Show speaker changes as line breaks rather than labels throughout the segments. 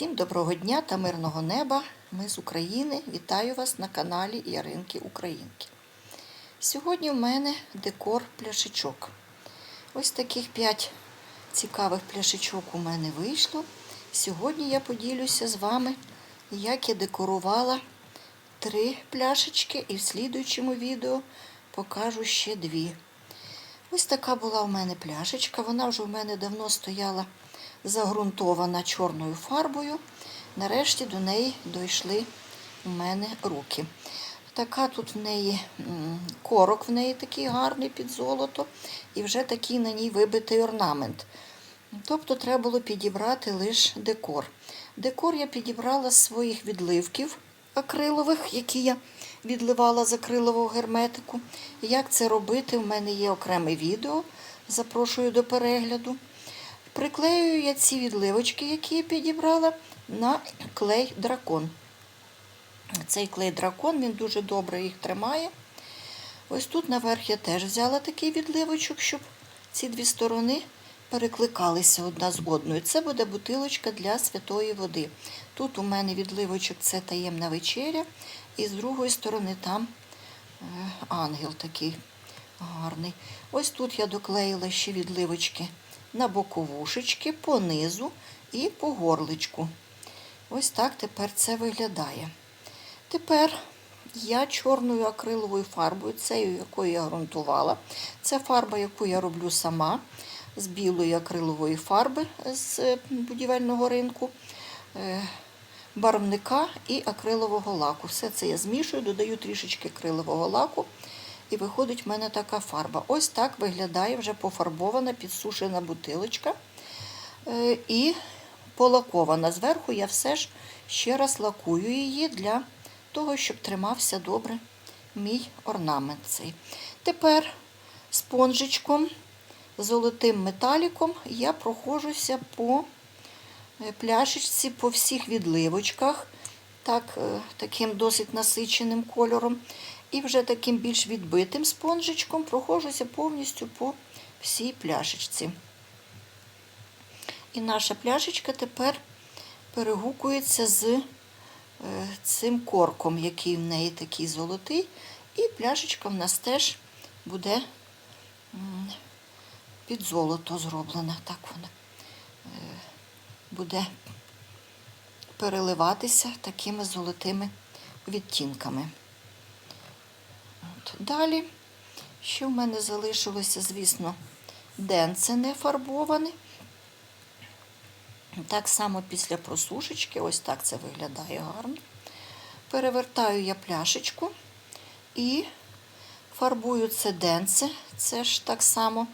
Всім доброго дня та мирного неба. Ми з України. Вітаю вас на каналі Яринки Українки. Сьогодні в мене декор пляшечок. Ось таких 5 цікавих пляшечок у мене вийшло. Сьогодні я поділюся з вами, як я декорувала три пляшечки, і в слідуючому відео покажу ще дві. Ось така була у мене пляшечка. Вона вже у мене давно стояла загрунтована чорною фарбою. Нарешті до неї дійшли у мене руки. Така тут в неї корок, в неї такий гарний під золото, і вже такий на ній вибитий орнамент. Тобто треба було підібрати лише декор. Декор я підібрала з своїх відливків акрилових, які я відливала з акрилового герметику. Як це робити, у мене є окреме відео. Запрошую до перегляду. Приклеюю я ці відливочки, які я підібрала, на клей дракон. Цей клей дракон, він дуже добре їх тримає. Ось тут наверх я теж взяла такий відливочок, щоб ці дві сторони перекликалися одна з одною. Це буде бутилочка для святої води. Тут у мене відливочок це таємна вечеря, і з другої сторони там е, ангел такий гарний. Ось тут я доклеїла ще відливочки на боковушечки, по низу і по горличку. Ось так тепер це виглядає. Тепер я чорною акриловою фарбою, цією, якою я ґрунтувала. Це фарба, яку я роблю сама з білої акрилової фарби з е, будівельного ринку, е, барвника і акрилового лаку. Все це я змішую, додаю трішечки акрилового лаку. І виходить в мене така фарба. Ось так виглядає вже пофарбована, підсушена бутилочка. Е, І полакована. Зверху я все ж ще раз лакую її для того, щоб тримався добре мій орнамент цей. Тепер спонжичком, золотим металіком я проходжуся по е, пляшечці, по всіх відливочках, так, е, таким досить насиченим кольором. І вже таким більш відбитим спонжичком проходжуся повністю по всій пляшечці. І наша пляшечка тепер перегукується з е, цим корком, який в неї такий золотий. І пляшечка в нас теж буде під золото зроблена. Так вона е, буде переливатися такими золотими відтінками. От. Далі, що в мене залишилося, звісно, денце не фарбоване. Так само після просушечки, ось так це виглядає гарно. Перевертаю я пляшечку і фарбую це денце, це ж так само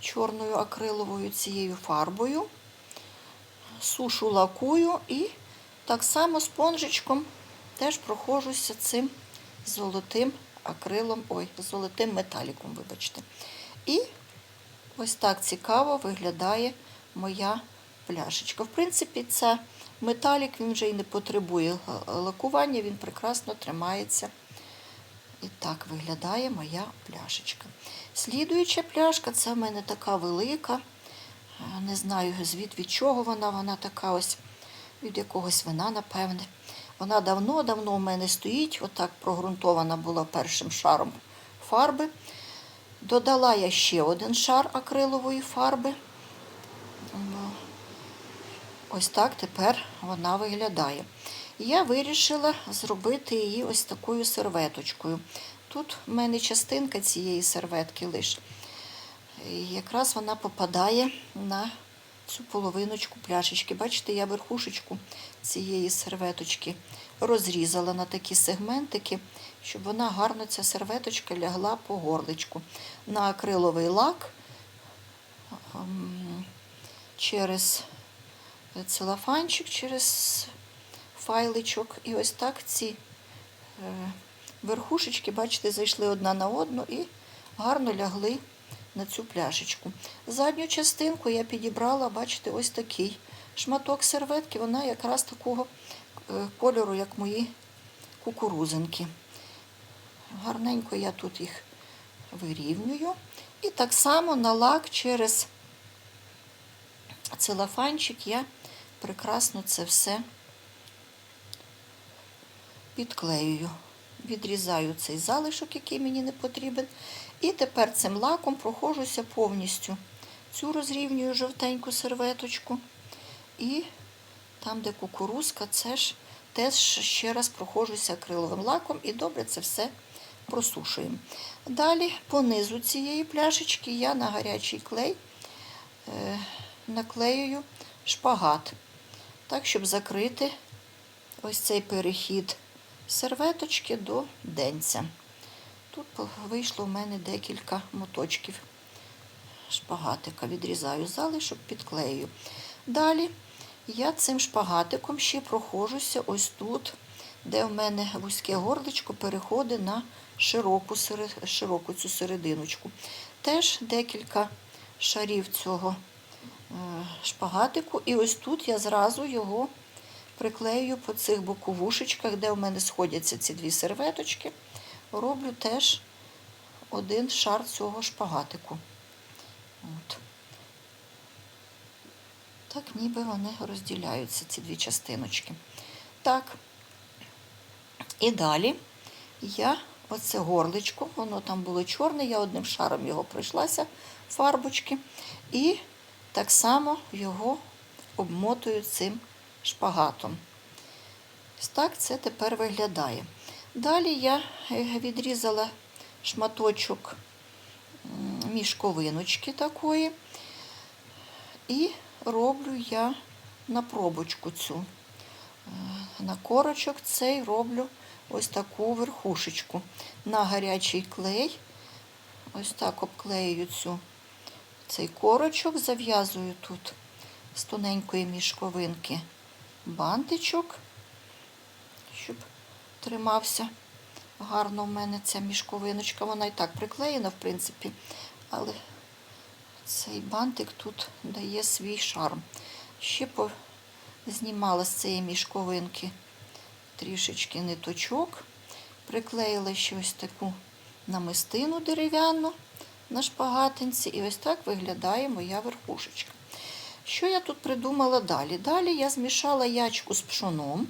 чорною акриловою цією фарбою. Сушу лакую і так само спонжичком теж проходжуся цим золотим акрилом, ой, золотим металіком, вибачте. І ось так цікаво виглядає моя пляшечка. В принципі, це металік, він вже і не потребує лакування, він прекрасно тримається. І так виглядає моя пляшечка. Слідуюча пляшка, це в мене така велика. Не знаю, звід від чого вона, вона така ось від якогось вина, напевне. Вона давно-давно у мене стоїть, отак прогрунтована була першим шаром фарби. Додала я ще один шар акрилової фарби. Ось так тепер вона виглядає. Я вирішила зробити її ось такою серветочкою. Тут в мене частинка цієї серветки лише. І якраз вона попадає на цю половиночку пляшечки. Бачите, я верхушечку цієї серветочки розрізала на такі сегментики, щоб вона гарно, ця серветочка лягла по горличку. На акриловий лак ем, через целофанчик, через файличок. І ось так ці е, верхушечки, бачите, зайшли одна на одну і гарно лягли на цю пляшечку. Задню частинку я підібрала, бачите, ось такий шматок серветки, вона якраз такого е, кольору, як мої кукурузинки. Гарненько я тут їх вирівнюю. І так само на лак через целофанчик я прекрасно це все підклеюю. Відрізаю цей залишок, який мені не потрібен. І тепер цим лаком проходжуся повністю. Цю розрівнюю жовтеньку серветочку. І там, де кукурузка, це ж теж ще раз проходжуся акриловим лаком і добре це все просушуємо. Далі по низу цієї пляшечки я на гарячий клей е, наклеюю шпагат, так, щоб закрити ось цей перехід серветочки до денця. Тут вийшло в мене декілька моточків шпагатика. Відрізаю залишок, підклею. Далі я цим шпагатиком ще проходжуся ось тут, де в мене вузьке горличко переходить на широку, широку цю серединочку. Теж декілька шарів цього е, шпагатику. І ось тут я зразу його приклею по цих боковушечках, де в мене сходяться ці дві серветочки. Роблю теж один шар цього шпагатику. От. Так, ніби вони розділяються, ці дві частиночки. Так. І далі я оце горличко, воно там було чорне, я одним шаром його пройшлася, фарбочки, і так само його обмотую цим шпагатом. Ось так це тепер виглядає. Далі я е, відрізала шматочок мішковиночки такої. І роблю я на пробочку цю. Е, На корочок цей роблю ось таку верхушечку. На гарячий клей. Ось так обклею цю, цей корочок, зав'язую тут з тоненької мішковинки бантичок, щоб тримався гарно в мене ця мішковиночка. Вона і так приклеєна, в принципі, але цей бантик тут дає свій шарм. Ще знімала з цієї мішковинки трішечки ниточок, приклеїла ще ось таку намистину дерев'яну на шпагатинці, і ось так виглядає моя верхушечка. Що я тут придумала далі? Далі я змішала ячку з пшоном,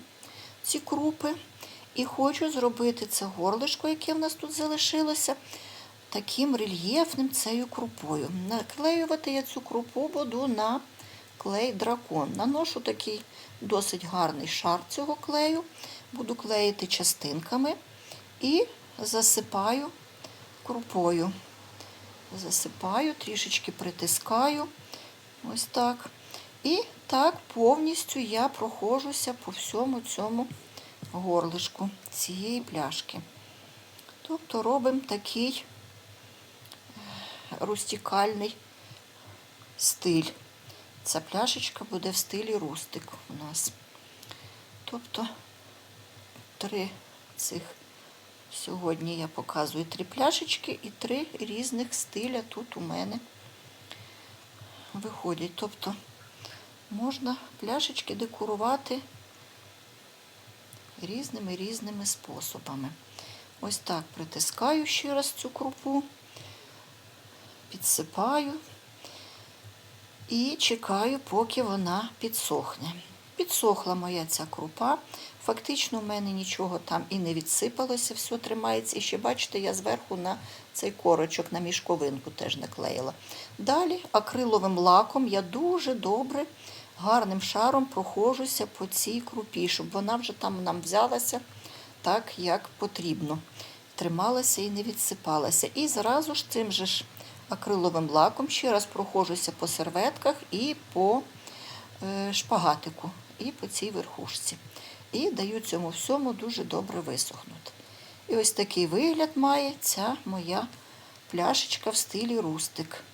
ці крупи, і хочу зробити це горлишко, яке в нас тут залишилося, таким рельєфним цією крупою. Наклеювати я цю крупу буду на клей дракон. Наношу такий досить гарний шар цього клею, буду клеїти частинками і засипаю крупою. Засипаю, трішечки притискаю. Ось так. І так повністю я проходжуся по всьому цьому горлишку цієї пляшки. Тобто робимо такий рустикальний стиль. Ця пляшечка буде в стилі рустик у нас. Тобто три цих сьогодні я показую три пляшечки і три різних стиля тут у мене виходять. Тобто можна пляшечки декорувати різними різними способами. Ось так притискаю ще раз цю крупу, підсипаю і чекаю, поки вона підсохне. Підсохла моя ця крупа. Фактично, в мене нічого там і не відсипалося, все тримається. І ще, бачите, я зверху на цей корочок, на мішковинку теж наклеїла. Далі акриловим лаком я дуже добре, гарним шаром проходжуся по цій крупі, щоб вона вже там нам взялася так, як потрібно. Трималася і не відсипалася. І зразу ж цим же ж акриловим лаком ще раз проходжуся по серветках і по е, шпагатику, і по цій верхушці. І даю цьому всьому дуже добре висохнути. І ось такий вигляд має ця моя пляшечка в стилі рустик.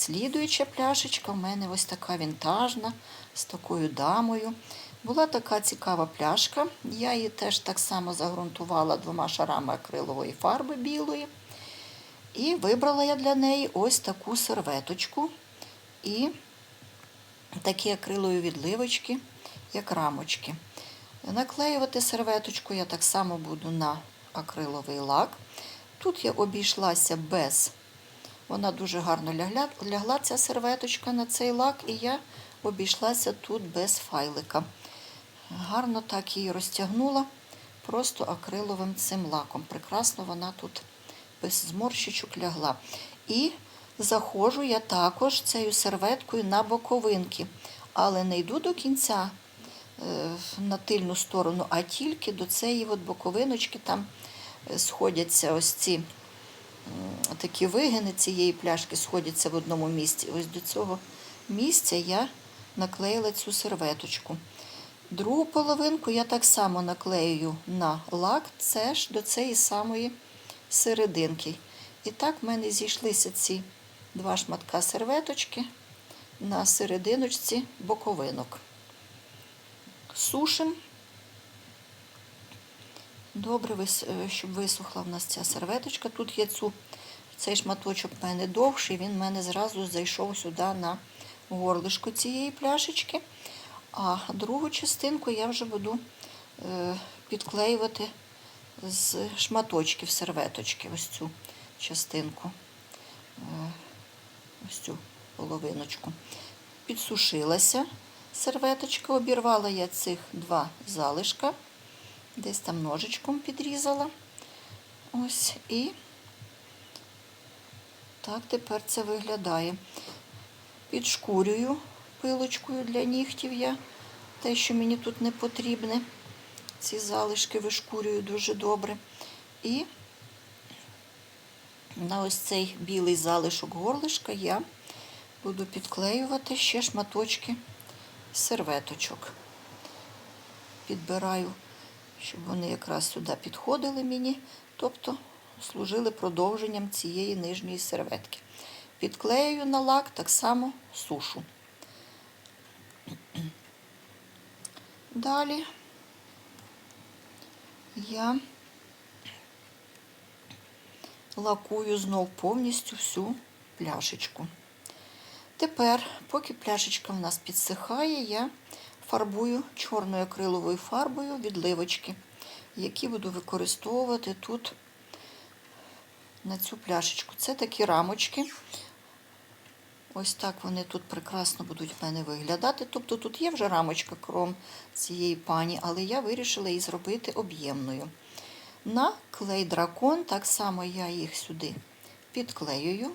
Слідуюча пляшечка в мене ось така вінтажна, з такою дамою. Була така цікава пляшка. Я її теж так само загрунтувала двома шарами акрилової фарби білої. І вибрала я для неї ось таку серветочку і такі акрилові відливочки, як рамочки. Наклеювати серветочку я так само буду на акриловий лак. Тут я обійшлася без, вона дуже гарно лягла, лягла ця серветочка на цей лак, і я обійшлася тут без файлика. Гарно так її розтягнула, просто акриловим цим лаком. Прекрасно вона тут без зморщичок лягла. І заходжу я також цією серветкою на боковинки, але не йду до кінця е, на тильну сторону, а тільки до цієї от боковиночки там е, сходяться ось ці такі вигини цієї пляшки сходяться в одному місці. Ось до цього місця я наклеїла цю серветочку. Другу половинку я так само наклеюю на лак, це ж до цієї самої серединки. І так в мене зійшлися ці два шматка серветочки на серединочці боковинок. Сушим. Добре, е, щоб висохла в нас ця серветочка. Тут є цю, цей шматочок в мене довший, він в мене зразу зайшов сюди на горлишко цієї пляшечки. А другу частинку я вже буду е, підклеювати з шматочків серветочки, ось цю частинку, е, ось цю половиночку. Підсушилася серветочка, обірвала я цих два залишка, десь там ножичком підрізала. Ось і так тепер це виглядає. Підшкурюю пилочкою для нігтів я те, що мені тут не потрібне. Ці залишки вишкурюю дуже добре. І на ось цей білий залишок горлишка я буду підклеювати ще шматочки серветочок. Підбираю, щоб вони якраз сюди підходили мені, тобто служили продовженням цієї нижньої серветки. Підклеюю на лак, так само сушу. Далі я лакую знов повністю всю пляшечку. Тепер, поки пляшечка в нас підсихає, я фарбую чорною акриловою фарбою відливочки, які буду використовувати тут на цю пляшечку. Це такі рамочки. Ось так вони тут прекрасно будуть в мене виглядати. Тобто тут є вже рамочка кром цієї пані, але я вирішила її зробити об'ємною. На клей дракон, так само я їх сюди підклеюю,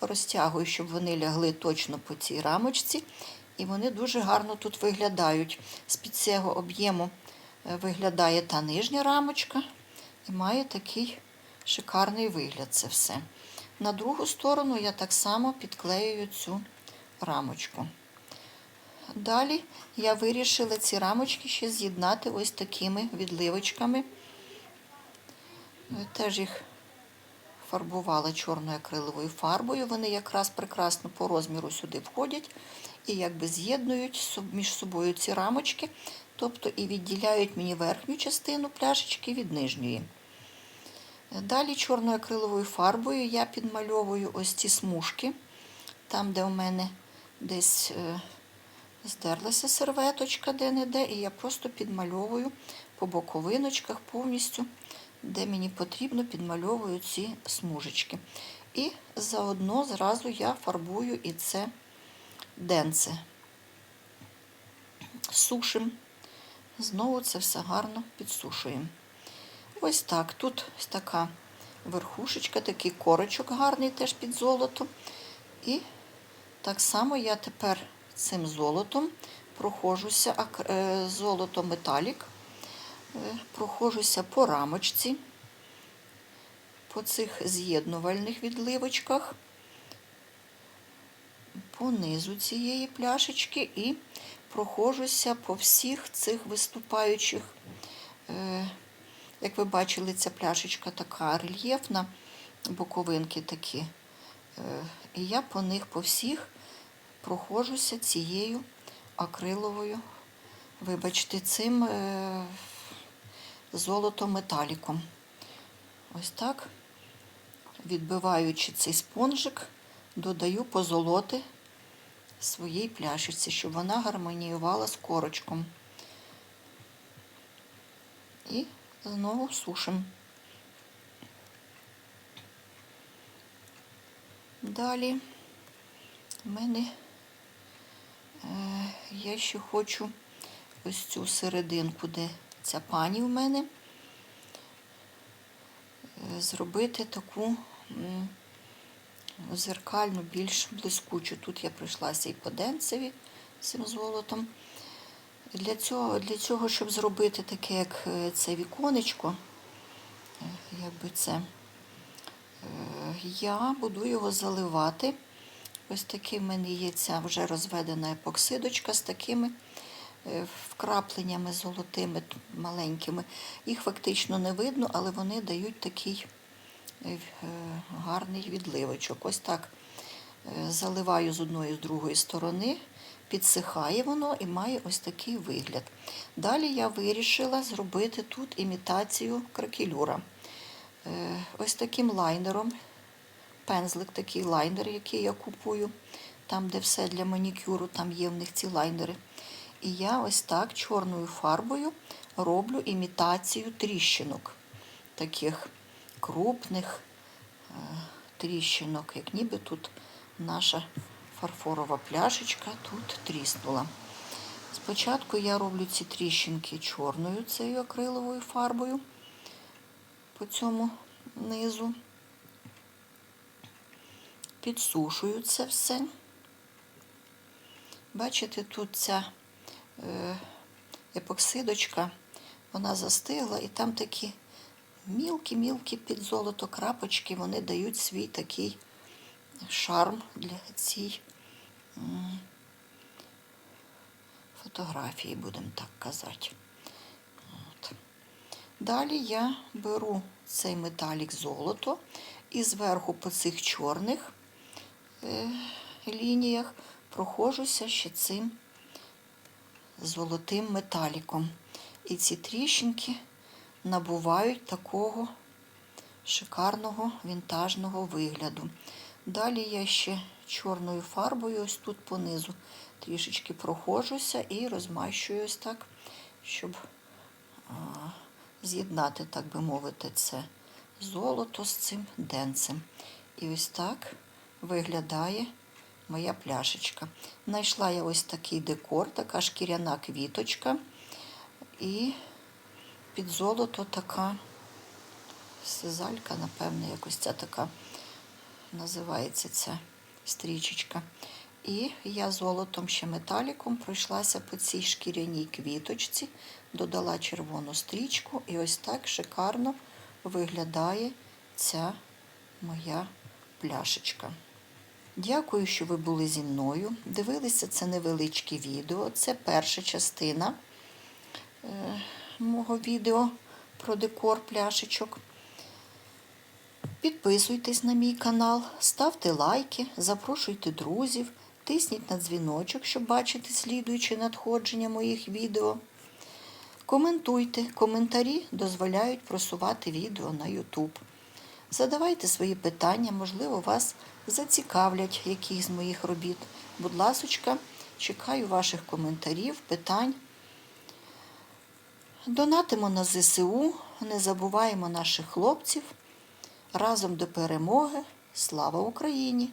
розтягую, щоб вони лягли точно по цій рамочці. І вони дуже гарно тут виглядають. З-під цього об'єму е, виглядає та нижня рамочка і має такий шикарний вигляд це все. На другу сторону я так само підклеюю цю рамочку. Далі я вирішила ці рамочки ще з'єднати ось такими відливочками. Теж їх фарбувала чорною акриловою фарбою. Вони якраз прекрасно по розміру сюди входять і якби з'єднують між собою ці рамочки, тобто і відділяють мені верхню частину пляшечки від нижньої. Далі чорною акриловою фарбою я підмальовую ось ці смужки, там, де у мене десь е, здерлася серветочка де-не-де, і я просто підмальовую по боковиночках повністю, де мені потрібно, підмальовую ці смужечки. І заодно зразу я фарбую і це денце. Сушим. Знову це все гарно підсушуємо. Ось так. Тут така верхушечка, такий корочок гарний теж під золото. І так само я тепер цим золотом прохожуся, е, золото металік, е, прохожуся по рамочці, по цих з'єднувальних відливочках, по низу цієї пляшечки і прохожуся по всіх цих виступаючих. е, як ви бачили, ця пляшечка така рельєфна, боковинки такі. Е, І я по них по всіх проходжуся цією акриловою, вибачте, цим е, золотометаліком. Ось так, відбиваючи цей спонжик, додаю позолоти своїй пляшечці, щоб вона гармоніювала з корочком. І знову сушимо. Далі в мене Е, Я ще хочу ось цю серединку, де ця пані в мене, е, зробити таку м, зеркальну, більш блискучу. Тут я прийшлася і по денцеві цим золотом. Для цього, для цього, щоб зробити таке, як е, це віконечко, е, якби це, е, я буду його заливати. Ось такий в мене є ця вже розведена епоксидочка з такими вкрапленнями золотими маленькими. Їх фактично не видно, але вони дають такий гарний відливочок. Ось так е, заливаю з одної з другої сторони, підсихає воно і має ось такий вигляд. Далі я вирішила зробити тут імітацію кракелюра. Е, Ось таким лайнером, пензлик такий лайнер, який я купую, там, де все для манікюру, там є в них ці лайнери. І я ось так чорною фарбою роблю імітацію тріщинок, таких крупних е, тріщинок, як ніби тут наша фарфорова пляшечка тут тріснула. Спочатку я роблю ці тріщинки чорною цією акриловою фарбою по цьому низу. Підсушую це все. Бачите, тут ця е, епоксидочка, вона застигла, і там такі мілкі-мілкі під золото крапочки, вони дають свій такий шарм для цієї фотографії, будемо так казати. От. Далі я беру цей металік золото і зверху по цих чорних е, лініях проходжуся ще цим золотим металіком. І ці тріщинки набувають такого шикарного вінтажного вигляду. Далі я ще чорною фарбою ось тут понизу трішечки проходжуся і розмащую ось так, щоб з'єднати, так би мовити, це золото з цим денцем. І ось так виглядає моя пляшечка. Знайшла я ось такий декор, така шкіряна квіточка. І під золото така сизалька, напевно, якось ця така називається ця стрічечка. І я золотом ще металіком пройшлася по цій шкіряній квіточці, додала червону стрічку, і ось так шикарно виглядає ця моя пляшечка. Дякую, що ви були зі мною. Дивилися це невеличке відео. Це перша частина е, мого відео про декор пляшечок. Підписуйтесь на мій канал, ставте лайки, запрошуйте друзів, тисніть на дзвіночок, щоб бачити слідуючі надходження моїх відео. Коментуйте, коментарі дозволяють просувати відео на YouTube. Задавайте свої питання, можливо, вас зацікавлять якісь з моїх робіт. Будь ласочка, чекаю ваших коментарів, питань. Донатимо на ЗСУ, не забуваємо наших хлопців. Разом до перемоги. Слава Україні!